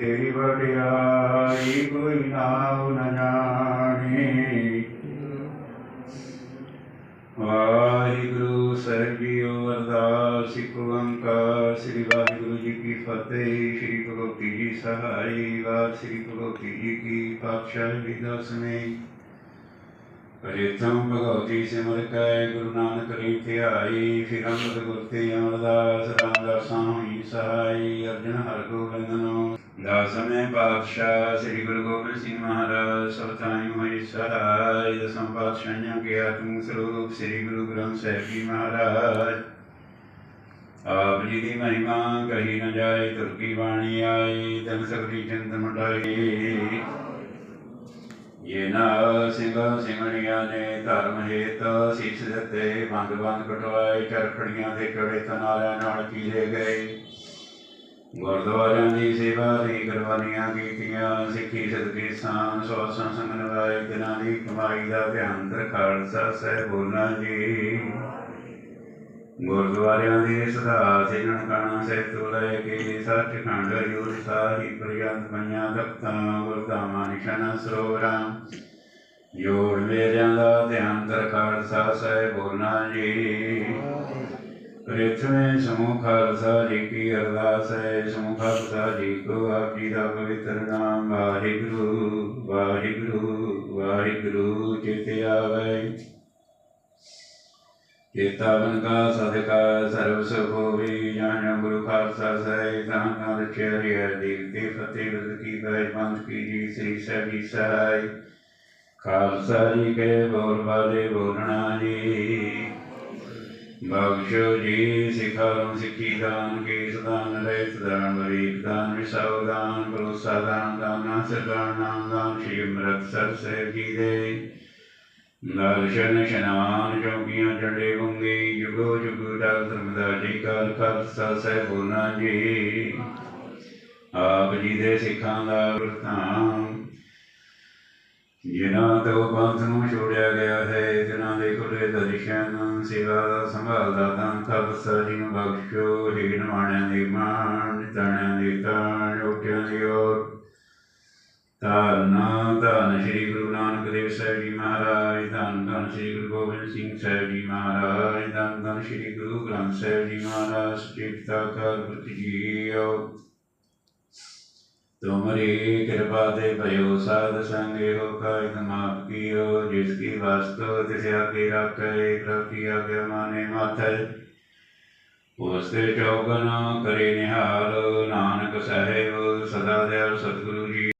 ਤੇਰੀ ਵਡਿਆਈ ਕੋਈ ਨਾਮ ਨ ਜਾਣੇ। ਵਾਹਿਗੁਰੂ ਸਾਹਿਬ ਜੀਓ ਅਰਦਾਸ, ਇੱਕ ਓੰਕਾਰ, ਸ੍ਰੀ ਵਾਹਿਗੁਰੂ ਜੀ ਕੀ ਫਤਿਹ, ਸ੍ਰੀ ਭਗਵਤੀ ਜੀ ਸਹਾਈ। ਵਾਹਿ ਸ੍ਰੀ ਭਗਵਤੀ ਜੀ ਕੀ ਪਾਤਸ਼ਾਹੀ ਦਸਵੇਂ ਪ੍ਰੇਤਮ ਭਗਵਤੀ ਸਿਮਰ ਕੈ ਗੁਰੂ ਨਾਨਕ ਰੀ ਧਿਆਈ ਫਿਰ ਅੰਮ੍ਰਿਤ ਗੁਰ ਤੇ ਅਮਰਦਾਸ, ਰਾਮਦਾਸਾਂ ਹੋਈ ਸਹਾਈ, ਅਰਜਨ ਹਰਿ ਗੋਬਿੰਦਨੋ ਦਸਵੇਂ ਪਾਤਸ਼ਾਹ, ਸ੍ਰੀ ਗੁਰੂ ਗੋਬਿੰਦ ਸਿੰਘ ਮਹਾਰਾਜ ਸਵਤਾਈ ਹੋਈ ਸਹਾਈ, ਦਸਮ ਪਾਤਸ਼ਾਹਾਂ ਕੇ ਆਤਮ ਸਰੂਪ ਸ੍ਰੀ ਗੁਰੂ ਗ੍ਰੰਥ ਸਾਹਿਬ ਜੀ ਮਹਾਰਾਜ। ਆਪ ਜੀ ਦੀ ਮਹਿਮਾ, ਕਹੀ ਨਾ ਜਾਏ ਤੁਰਕੀ ਬਾਣੀ ਆਈ, ਤਨ ਸਗਲੀ ਚੰਦ ਮੰਡਾਈ। ਇਹ ਨਾ ਸਿੰਘਣੀਆਂ ਨੇ ਧਰਮ ਹੇਤ ਸੀਸ ਦਿੱਤੇ ਬੰਦ ਬੰਦ ਕਟਵਾਏ ਚਰਖੜੀਆਂ ਦੇ ਕੜੇ ਤਨਾਲਿਆਂ ਨਾਲ ਕੀਲੇ ਗਏ ਗੁਰਦੁਆਰਿਆਂ ਦੀ ਸੇਵਾ ਦੀ ਕੁਰਬਾਨੀਆਂ ਕੀਤੀਆਂ ਸਿੱਖੀ ਸਦਕੇ ਸਾਨ ਸਵਾਸਾਂ ਸੰਗ ਨਵਾਏ ਦਿਨਾਂ ਦੀ ਕਮਾਈ ਦਾ ਧਿਆਨ ਦਰ ਖਾਲਸਾ ਸਾਹਿਬ ਬੋਲਣਾ ਜੀ ਗੁਰਦੁਆਰਿਆਂ ਦੀ ਸਦਾ ਸੇਨਣ ਕਾਣਾ ਸਾਹਿਬ ਲੈ ਕੇ ਸੱਚਖੰਡ ਹਜੂਰ ਸਾਹਿਬ ਪ੍ਰਯੰਤ ਪੰਜਾਂ ਤਖਤਾਂ ਗੁਰਧਾਮਾਂ ਨਿਸ਼ਾਨਾ ਸਰੋਵਰਾਂ। ਜੋੜ ਮੇਰਿਆਂ ਦਾ ਧਿਆਨ ਦਰ ਖਾਲਸਾ ਸਾਹਿਬ ਬੋਲਣਾ ਜੀ। ਪ੍ਰਥਮੇ ਸਮੂਹ ਖਾਲਸਾ ਜੀ ਕੀ ਅਰਦਾਸ ਹੈ, ਸਮੂਹ ਖਾਲਸਾ ਜੀ ਕੋ ਆਪ ਜੀ ਦਾ ਪਵਿੱਤਰ ਨਾਮ ਵਾਹਿਗੁਰੂ ਵਾਹਿਗੁਰੂ ਵਾਹਿਗੁਰੂ ਚਿਤੇ ਆਵੇ। ਚੇਤਾਵਨ ਕਾ ਸਦਕਾ ਸਰਵ ਸੁਖ ਹੋਈ ਜਾਣ ਗੁਰੂ ਖਾਲਸਾ ਸਹਿ ਤਾਂ ਚੇਰੀ ਹੈ ਦੀਪ ਫਤਿਹ ਰਜ਼ ਕੀ ਬੈ ਬੰਦ ਕੀ ਜੀ, ਸ੍ਰੀ ਸਾਹਿਬ ਸਹਾਈ ਖਾਲਸਾ ਜੀ ਕੇ ਬੋਲ ਬਾਲੇ ਬੋਲਣਾ ਜੀ। ਬਖਸ਼ੋ ਜੀ ਸਿਖਾਰਮ ਸਿੱਖੀ ਦਾਨ ਕੇ ਦਾਨ ਰਹਿਤ ਦਾਨ ਬਰੀਕ ਦਾਨ ਵਿਸਾਉ ਦਾਨ, ਭਰੋਸਾ ਦਾਨ, ਦਾਨਾ ਸਰਦਾਨ ਨਾਮ ਦਾਨ, ਸ਼੍ਰੀ ਅੰਮ੍ਰਿਤਸਰ ਸਾਹਿਬ ਜੀ ਦੇ। ਦਰਸ਼ਨ ਸ਼ਨਾਨ ਚੌਕੀਆਂ ਚੰਡੇ ਗੁੰਗੇ ਜੁਗੋ ਜੁਗੋ ਦਾ ਧਰਮਦਾ ਜੀ, ਕਾਲ ਖਾਲਸਾ ਸਾਹਿਬ ਜੀ। ਆਪ ਜੀ ਦੇ ਸਿੱਖਾਂ ਦਾ ਵਰਤਾਂ, ਜਿਨ੍ਹਾਂ ਤੋਂ ਪੰਥ ਨੂੰ ਛੋੜਿਆ ਗਿਆ ਹੈ ਜਿਨ੍ਹਾਂ ਦੇ ਖੁੱਲੇ ਦਰਸ਼ਨ, ਸੇਵਾ ਦਾ ਸੰਭਾਲ ਦਾ ਦਾਨ ਖਾਲਸਾ ਜੀ ਨੂੰ ਬਖਸ਼ੋ ਹੀਣ ਮਾਣਿਆਂ ਦੀ ਧੰਨ ਧੰਨ ਸ੍ਰੀ ਗੁਰੂ ਨਾਨਕ ਦੇਵ ਸਾਹਿਬ ਜੀ ਮਹਾਰਾਜ ਧੰਨ ਧੰਨ ਸ੍ਰੀ ਗੁਰੂ ਗੋਬਿੰਦ ਸਿੰਘ ਸਾਹਿਬ ਜੀ ਮਹਾਰਾਜ ਧੰਨ ਧੰਨ ਸ੍ਰੀ ਗੁਰੂ ਗ੍ਰੰਥ ਸਾਹਿਬ ਜੀ ਮਹਾਰਾਜ ਸਚਿਤਾ ਕਰ ਜੀਓ ਤੁਮਰੀ ਕਿਰਪਾ ਤੇ ਭਇਓ ਸਾਧ ਸੰਗੇ ਹੋ ਕਾਇ ਮਾਪ ਕੀਓ ਜਿਸ ਕੀ ਵਸਤੂ ਤਿਸ ਆਗੇ ਰਾਖੇ ਪ੍ਰਤੀ ਆਗੇ ਮਾਨੇ ਮਾਥੈ ਉਸ ਚੌਗਨ ਕਰੇ ਨਿਹਾਲ ਨਾਨਕ ਸਾਹਿਬ ਸਦਾ ਦਿਆਲ ਸਤਿਗੁਰੂ ਜੀ